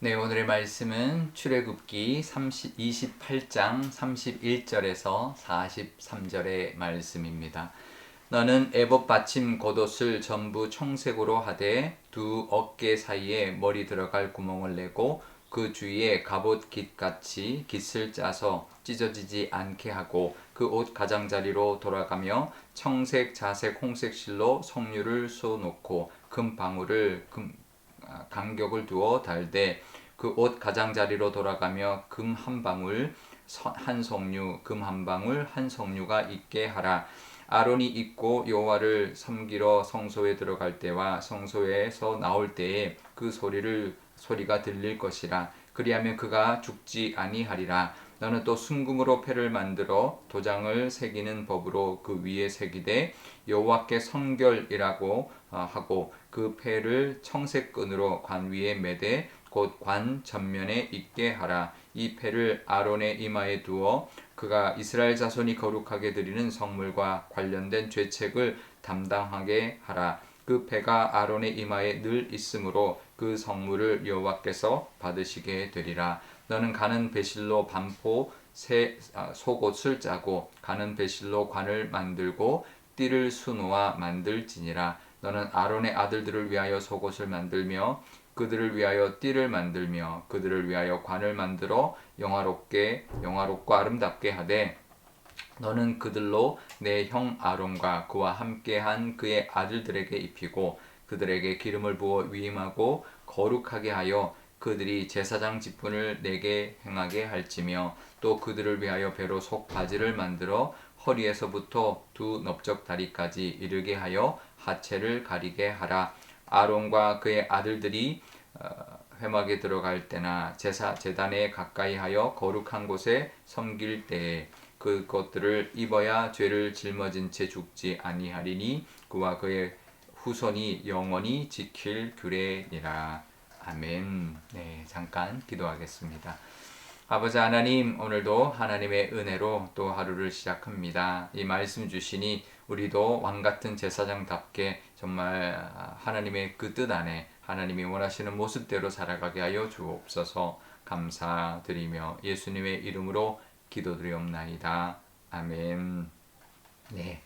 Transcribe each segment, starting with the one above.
네, 오늘의 말씀은 출애굽기 30, 28장 31절에서 43절의 말씀입니다. 너는 애복 받침 겉옷을 전부 청색으로 하되 두 어깨 사이에 머리 들어갈 구멍을 내고 그 주위에 갑옷 깃같이 깃을 짜서 찢어지지 않게 하고 그 옷 가장자리로 돌아가며 청색, 자색, 홍색 실로 성류를 쏘놓고 금 방울을 금 아, 간격을 두어 달되 그 옷 가장자리로 돌아가며 금 한 방울 서- 한 성류 금 한 방울 한 성류가 있게 하라. 아론이 입고 여호와를 섬기러 성소에 들어갈 때와 성소에서 나올 때에 그 소리를 소리가 들릴 것이라. 그리하면 그가 죽지 아니하리라. 너는 또 순금으로 패를 만들어 도장을 새기는 법으로 그 위에 새기되 여호와께 성결이라고 어, 하고 그 패를 청색 끈으로 관 위에 매되 곧관 전면에 있게 하라. 이 패를 아론의 이마에 두어 그가 이스라엘 자손이 거룩하게 드리는 성물과 관련된 죄책을 담당하게 하라. 그 패가 아론의 이마에 늘 있으므로 그 성물을 여호와께서 받으시게 되리라. 너는 가는 배실로 반포 새 아, 속옷을 짜고 가는 배실로 관을 만들고 띠를 수놓아 만들지니라 너는 아론의 아들들을 위하여 속옷을 만들며 그들을 위하여 띠를 만들며 그들을 위하여 관을 만들어 영화롭게 영화롭고 아름답게 하되 너는 그들로 내 형 아론과 그와 함께한 그의 아들들에게 입히고 그들에게 기름을 부어 위임하고 거룩하게 하여 그들이 제사장 직분을 내게 행하게 할지며 또 그들을 위하여 배로 속 바지를 만들어 허리에서부터 두 넓적 다리까지 이르게 하여 하체를 가리게 하라 아론과 그의 아들들이 어, 회막에 들어갈 때나 제사 제단에 가까이 하여 거룩한 곳에 섬길 때에 그것들을 입어야 죄를 짊어진 채 죽지 아니하리니 그와 그의 후손이 영원히 지킬 규례니라. 아멘. 네, 잠깐 기도하겠습니다. 아버지 하나님, 오늘도 하나님의 은혜로 또 하루를 시작합니다. 이 말씀 주시니 우리도 왕 같은 제사장답게 정말 하나님의 그 뜻 안에 하나님이 원하시는 모습대로 살아가게 하여 주옵소서 감사드리며 예수님의 이름으로 기도드리옵나이다. 아멘. 네.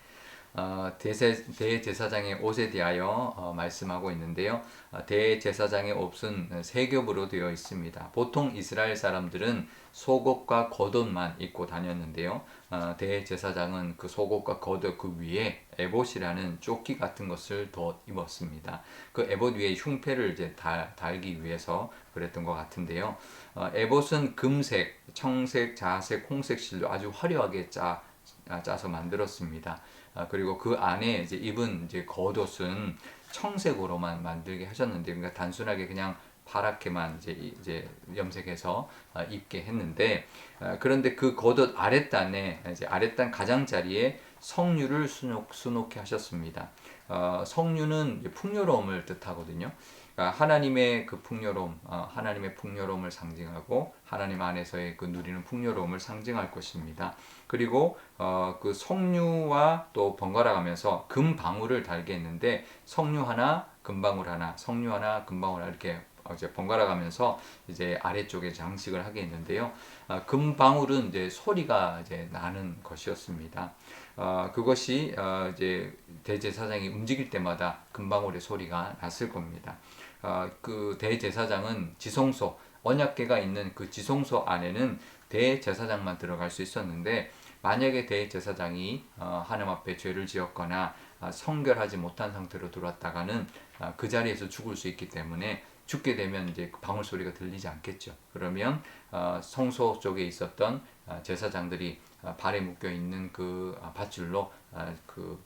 어, 대세, 대제사장의 옷에 대하여 어, 말씀하고 있는데요. 어, 대제사장의 옷은 세 겹으로 되어 있습니다. 보통 이스라엘 사람들은 속옷과 겉옷만 입고 다녔는데요. 어, 대제사장은 그 속옷과 겉옷 그 위에 에봇이라는 조끼 같은 것을 더 입었습니다. 그 에봇 위에 흉패를 이제 달, 달기 위해서 그랬던 것 같은데요. 어, 에봇은 금색, 청색, 자색, 홍색 실로 아주 화려하게 짜, 아, 짜서 만들었습니다. 아, 그리고 그 안에 이제 입은 이제 겉옷은 청색으로만 만들게 하셨는데, 그러니까 단순하게 그냥 파랗게만 이제 이제 염색해서 아, 입게 했는데, 아, 그런데 그 겉옷 아랫단에 이제 아랫단 가장자리에 성류를 수놓, 수놓게 하셨습니다. 어, 성류는 풍요로움을 뜻하거든요. 그러니까 하나님의 그 풍요로움, 어, 하나님의 풍요로움을 상징하고 하나님 안에서의 그 누리는 풍요로움을 상징할 것입니다. 그리고 어, 그 성류와 또 번갈아 가면서 금 방울을 달게 했는데 성류 하나, 금 방울 하나, 성류 하나, 금 방울 하나 이렇게 이제 번갈아 가면서 이제 아래쪽에 장식을 하게 했는데요. 아, 금방울은 이제 소리가 이제 나는 것이었습니다. 어, 그것이 어, 이제 대제사장이 움직일 때마다 금방울의 소리가 났을 겁니다. 어, 그 대제사장은 지성소 언약궤가 있는 그 지성소 안에는 대제사장만 들어갈 수 있었는데 만약에 대제사장이 어, 하나님 앞에 죄를 지었거나 아, 성결하지 못한 상태로 들어왔다가는 아, 그 자리에서 죽을 수 있기 때문에 죽게 되면 이제 그 방울 소리가 들리지 않겠죠. 그러면 어, 성소 쪽에 있었던 아, 제사장들이 아, 발에 묶여 있는 그 아, 밧줄로 아, 그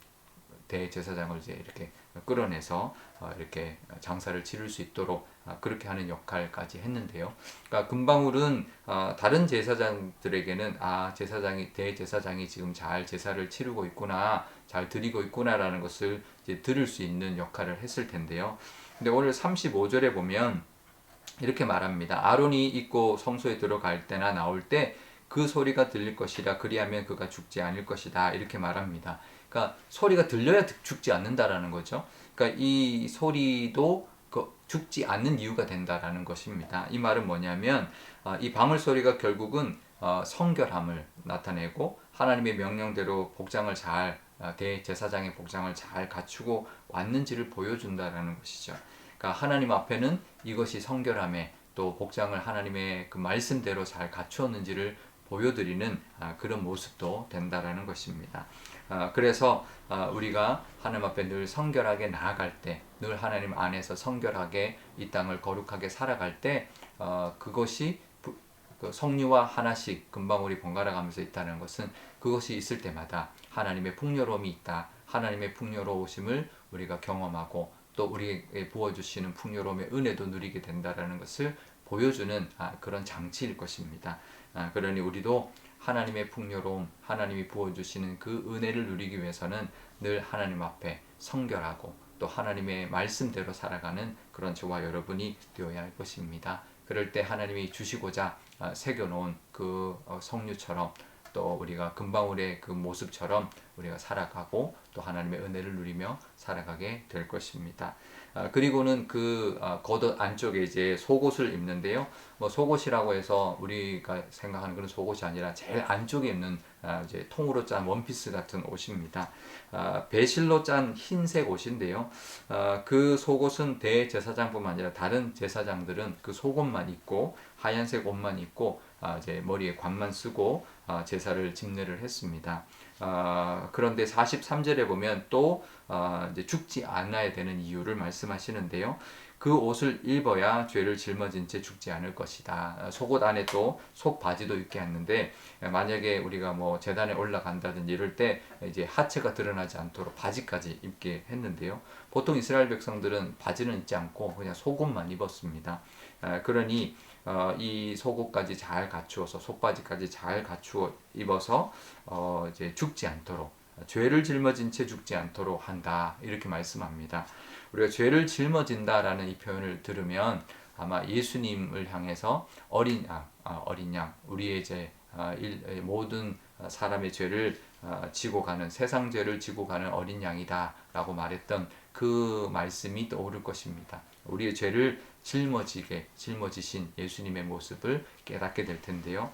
대제사장을 이제 이렇게 끌어내서 어, 이렇게 장사를 치를 수 있도록 아, 그렇게 하는 역할까지 했는데요. 그러니까 금방울은 어, 다른 제사장들에게는 아 제사장이 대제사장이 지금 잘 제사를 치르고 있구나, 잘 드리고 있구나라는 것을 이제 들을 수 있는 역할을 했을 텐데요. 근데 오늘 35절에 보면 이렇게 말합니다. 아론이 입고 성소에 들어갈 때나 나올 때 그 소리가 들릴 것이라 그리하면 그가 죽지 않을 것이다 이렇게 말합니다. 그러니까 소리가 들려야 죽지 않는다라는 거죠. 그러니까 이 소리도 그그 죽지 않는 이유가 된다라는 것입니다. 이 말은 뭐냐면 어, 이 방울 소리가 결국은 어, 성결함을 나타내고 하나님의 명령대로 복장을 잘 어, 대제사장의 복장을 잘 갖추고 왔는지를 보여준다라는 것이죠. 그러니까 하나님 앞에는 이것이 성결함에 또 복장을 하나님의 그 말씀대로 잘 갖추었는지를 보여드리는 아, 그런 모습도 된다라는 것입니다. 아, 그래서 아, 우리가 하나님 앞에 늘 성결하게 나아갈 때, 늘 하나님 안에서 성결하게 이 땅을 거룩하게 살아갈 때, 어, 그것이 부- 그 성류와 하나씩 금방울이 번갈아 가면서 있다는 것은 그것이 있을 때마다 하나님의 풍요로움이 있다. 하나님의 풍요로우심을 우리가 경험하고 또 우리에게 부어주시는 풍요로움의 은혜도 누리게 된다라는 것을 보여주는 아, 그런 장치일 것입니다. 아, 그러니 우리도 하나님의 풍요로움, 하나님이 부어주시는 그 은혜를 누리기 위해서는 늘 하나님 앞에 성결하고 또 하나님의 말씀대로 살아가는 그런 저와 여러분이 되어야 할 것입니다. 그럴 때 하나님이 주시고자 아, 새겨놓은 그 어, 성류처럼 또 우리가 금방울의 그 모습처럼 우리가 살아가고 또 하나님의 은혜를 누리며 살아가게 될 것입니다. 아, 그리고는 그 아, 겉옷 안쪽에 이제 속옷을 입는데요. 뭐 속옷이라고 해서 우리가 생각하는 그런 속옷이 아니라 제일 안쪽에 입는 아, 이제 통으로 짠 원피스 같은 옷입니다. 아, 배실로 짠 흰색 옷인데요. 아, 그 속옷은 대제사장뿐만 아니라 다른 제사장들은 그 속옷만 입고 하얀색 옷만 입고 아, 이제 머리에 관만 쓰고 아, 제사를 집례를 했습니다. 아, 그런데 43절에 보면 또 아, 죽지 않아야 되는 이유를 말씀하시는데요. 그 옷을 입어야 죄를 짊어진 채 죽지 않을 것이다. 아, 속옷 안에 또 속바지도 입게 했는데 만약에 우리가 뭐 재단에 올라간다든지 이럴 때 이제 하체가 드러나지 않도록 바지까지 입게 했는데요. 보통 이스라엘 백성들은 바지는 입지 않고 그냥 속옷만 입었습니다. 아, 그러니 어, 이 속옷까지 잘 갖추어서 속바지까지 잘 갖추어 입어서 어, 이제 죽지 않도록 죄를 짊어진 채 죽지 않도록 한다 이렇게 말씀합니다. 우리가 죄를 짊어진다라는 이 표현을 들으면 아마 예수님을 향해서 어린 아, 아, 어린 양 우리의 죄 아, 일, 모든 사람의 죄를 아, 지고 가는 세상 죄를 지고 가는 어린 양이다라고 말했던 그 말씀이 떠오를 것입니다. 우리의 죄를 짊어지게 짊어지신 예수님의 모습을 깨닫게 될 텐데요.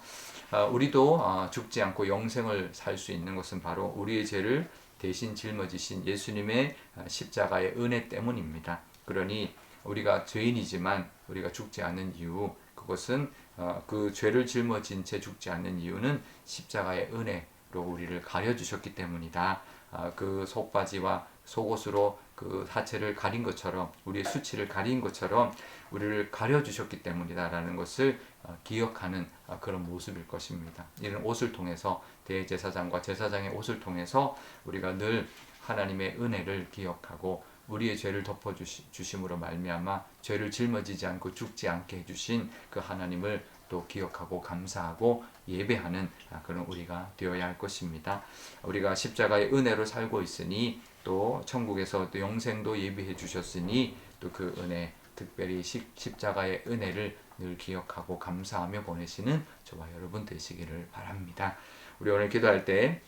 아, 우리도 아, 죽지 않고 영생을 살 수 있는 것은 바로 우리의 죄를 대신 짊어지신 예수님의 아, 십자가의 은혜 때문입니다. 그러니 우리가 죄인이지만 우리가 죽지 않는 이유 그것은 어, 그 죄를 짊어진 채 죽지 않는 이유는 십자가의 은혜로 우리를 가려 주셨기 때문이다. 아, 그 속바지와 속옷으로 그 하체를 가린 것처럼 우리의 수치를 가린 것처럼 우리를 가려 주셨기 때문이다라는 것을 어, 기억하는 아, 그런 모습일 것입니다. 이런 옷을 통해서 대제사장과 제사장의 옷을 통해서 우리가 늘 하나님의 은혜를 기억하고 우리의 죄를 덮어 주심으로 말미암아 죄를 짊어지지 않고 죽지 않게 해 주신 그 하나님을 또 기억하고 감사하고 예배하는 아, 그런 우리가 되어야 할 것입니다. 우리가 십자가의 은혜로 살고 있으니 또 천국에서 또 영생도 예비해 주셨으니 또 그 은혜 특별히 십, 십자가의 은혜를 늘 기억하고 감사하며 보내시는 저와 여러분 되시기를 바랍니다. 우리 오늘 기도할 때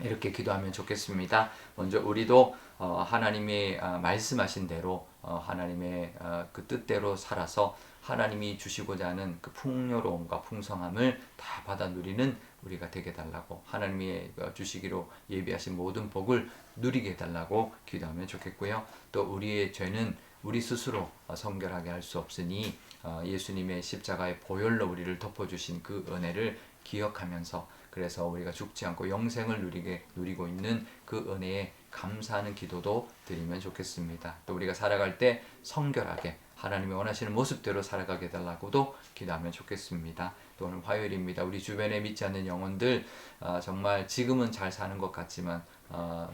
이렇게 기도하면 좋겠습니다. 먼저 우리도 어, 하나님이 어, 말씀하신 대로 어, 하나님의 어, 그 뜻대로 살아서 하나님이 주시고자 하는 그 풍요로움과 풍성함을 다 받아 누리는 우리가 되게 달라고 하나님이 어, 주시기로 예비하신 모든 복을 누리게 해달라고 기도하면 좋겠고요. 또 우리의 죄는 우리 스스로 어, 성결하게 할 수 없으니 어, 예수님의 십자가의 보혈로 우리를 덮어주신 그 은혜를 기억하면서 그래서 우리가 죽지 않고 영생을 누리게 누리고 있는 그 은혜에 감사하는 기도도 드리면 좋겠습니다. 또 우리가 살아갈 때 성결하게 하나님이 원하시는 모습대로 살아가게 해달라고도 기도하면 좋겠습니다. 또 오늘 화요일입니다. 우리 주변에 믿지 않는 영혼들 어, 정말 지금은 잘 사는 것 같지만 어,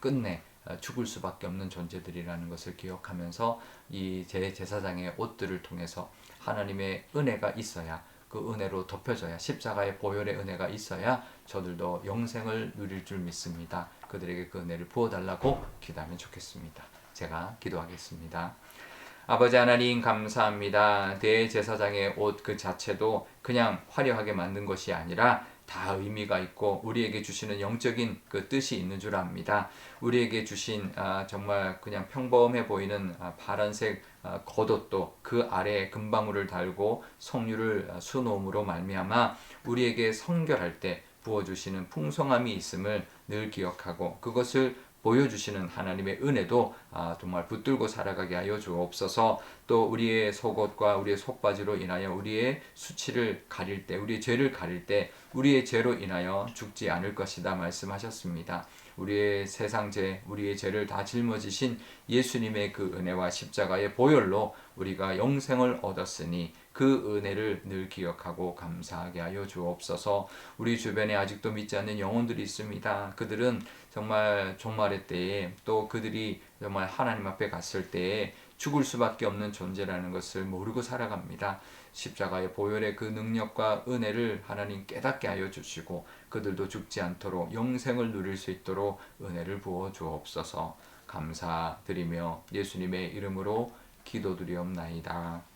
끝내 어, 죽을 수밖에 없는 존재들이라는 것을 기억하면서 이 제 제사장의 옷들을 통해서 하나님의 은혜가 있어야 그 은혜로 덮여져야 십자가의 보혈의 은혜가 있어야 저들도 영생을 누릴 줄 믿습니다. 그들에게 그 은혜를 부어달라고 기도하면 좋겠습니다. 제가 기도하겠습니다. 아버지 하나님 감사합니다. 대제사장의 옷 그 자체도 그냥 화려하게 만든 것이 아니라 다 의미가 있고 우리에게 주시는 영적인 그 뜻이 있는 줄 압니다. 우리에게 주신 아, 정말 그냥 평범해 보이는 아, 파란색 아, 겉옷도 그 아래에 금방울을 달고 석류를 아, 수놓음으로 말미암아 우리에게 성결할 때 부어주시는 풍성함이 있음을 늘 기억하고 그것을 보여주시는 하나님의 은혜도 아, 정말 붙들고 살아가게 하여 주옵소서 또 우리의 속옷과 우리의 속바지로 인하여 우리의 수치를 가릴 때 우리의 죄를 가릴 때 우리의 죄로 인하여 죽지 않을 것이다 말씀하셨습니다. 우리의 세상 죄, 우리의 죄를 다 짊어지신 예수님의 그 은혜와 십자가의 보혈로 우리가 영생을 얻었으니 그 은혜를 늘 기억하고 감사하게 하여 주옵소서. 우리 주변에 아직도 믿지 않는 영혼들이 있습니다. 그들은 정말 종말의 때에 또 그들이 정말 하나님 앞에 갔을 때에 죽을 수밖에 없는 존재라는 것을 모르고 살아갑니다. 십자가의 보혈의 그 능력과 은혜를 하나님 깨닫게 하여 주시고 그들도 죽지 않도록 영생을 누릴 수 있도록 은혜를 부어 주옵소서. 감사드리며 예수님의 이름으로 기도드리옵나이다.